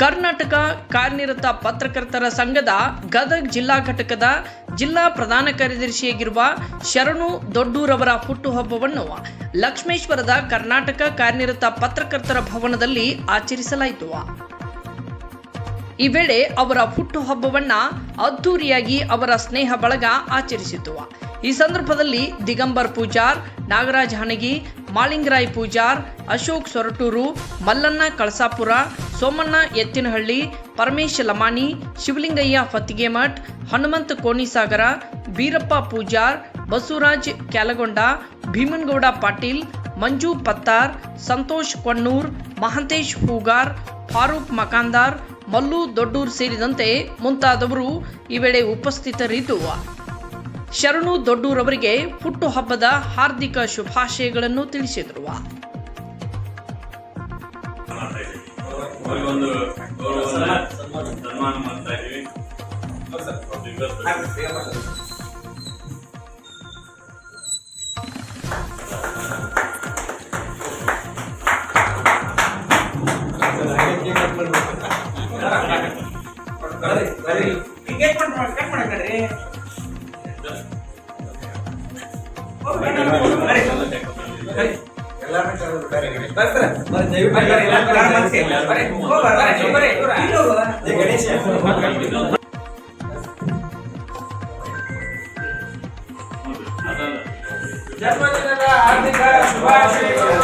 ಕರ್ನಾಟಕ ಕಾರ್ಯನಿರತ ಪತ್ರಕರ್ತರ ಸಂಘದ ಗದಗ್ ಜಿಲ್ಲಾ ಘಟಕದ ಜಿಲ್ಲಾ ಪ್ರಧಾನ ಕಾರ್ಯದರ್ಶಿಯಾಗಿರುವ ಶರಣು ದೊಡ್ಡೂರವರ ಹುಟ್ಟುಹಬ್ಬವನ್ನು ಲಕ್ಷ್ಮೇಶ್ವರದ ಕರ್ನಾಟಕ ಕಾರ್ಯನಿರತ ಪತ್ರಕರ್ತರ ಭವನದಲ್ಲಿ ಆಚರಿಸಲಾಯಿತು. ಈ ವೇಳೆ ಅವರ ಹುಟ್ಟುಹಬ್ಬವನ್ನ ಅದ್ದೂರಿಯಾಗಿ ಅವರ ಸ್ನೇಹ ಬಳಗ ಆಚರಿಸಿತು. ಈ ಸಂದರ್ಭದಲ್ಲಿ ದಿಗಂಬರ್ ಪೂಜಾರ್, ನಾಗರಾಜ್ ಹಣಗಿ ಮಾಲಿಂಗರಾಯ್ ಪೂಜಾರ್, ಅಶೋಕ್ ಸೊರಟೂರು, ಮಲ್ಲಣ್ಣ ಕಳಸಾಪುರ, ಸೋಮಣ್ಣ ಎತ್ತಿನಹಳ್ಳಿ, ಪರಮೇಶ್ ಲಮಾನಿ ಶಿವಲಿಂಗಯ್ಯ ಫತ್ತಿಗೆಮಠ್, ಹನುಮಂತ ಕೋಣಿಸಾಗರ, ಬೀರಪ್ಪ ಪೂಜಾರ್, ಬಸವರಾಜ್ ಕ್ಯಾಲಗೊಂಡ, ಭೀಮನ್ಗೌಡ ಪಾಟೀಲ್, ಮಂಜು ಪತ್ತಾರ್, ಸಂತೋಷ್ ಕೊಣ್ಣೂರ್, ಮಹಂತೇಶ್ ಹೂಗಾರ್, ಫಾರೂಕ್ ಮಕಾಂದಾರ್ ಮಲ್ಲು ದೊಡ್ಡೂರ್ ಸೇರಿದಂತೆ ಮುಂತಾದವರು ಈ ವೇಳೆ ಉಪಸ್ಥಿತರಿದ್ದು. ಶರಣು ದೊಡ್ಡೂರವರಿಗೆ ಹುಟ್ಟುಹಬ್ಬದ ಹಾರ್ದಿಕ ಶುಭಾಶಯಗಳನ್ನು ತಿಳಿಸಿದರು. ಅವರಿಗೊಂದು ಗೌರವವನ್ನ ಸನ್ಮಾನ ಮಾಡ್ತಾ ಇದೀವಿ ಜನ್ಮದಿನದ ಆರ್ಥಿಕ ಶುಭಾಶಯಗಳು.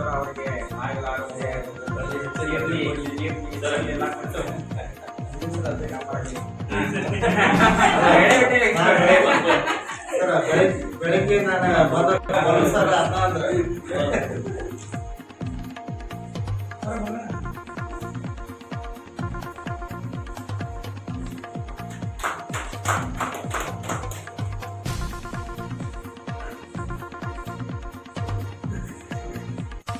ಸೋಮೇಶ್ವರ ಅವರಿಗೆ ಆಗಲಾರದೆ ಇರಲಿ ಎಲ್ಲ ಕೊಟ್ಟು ಮುಗಿಸದಂತೆ ಕಾಪಾಡಲಿ. ಬೆಳಗ್ಗೆ ನಾನು ಮೊದಲು ಸರ್ ಅನ್ನ ಅಂದ್ರೆ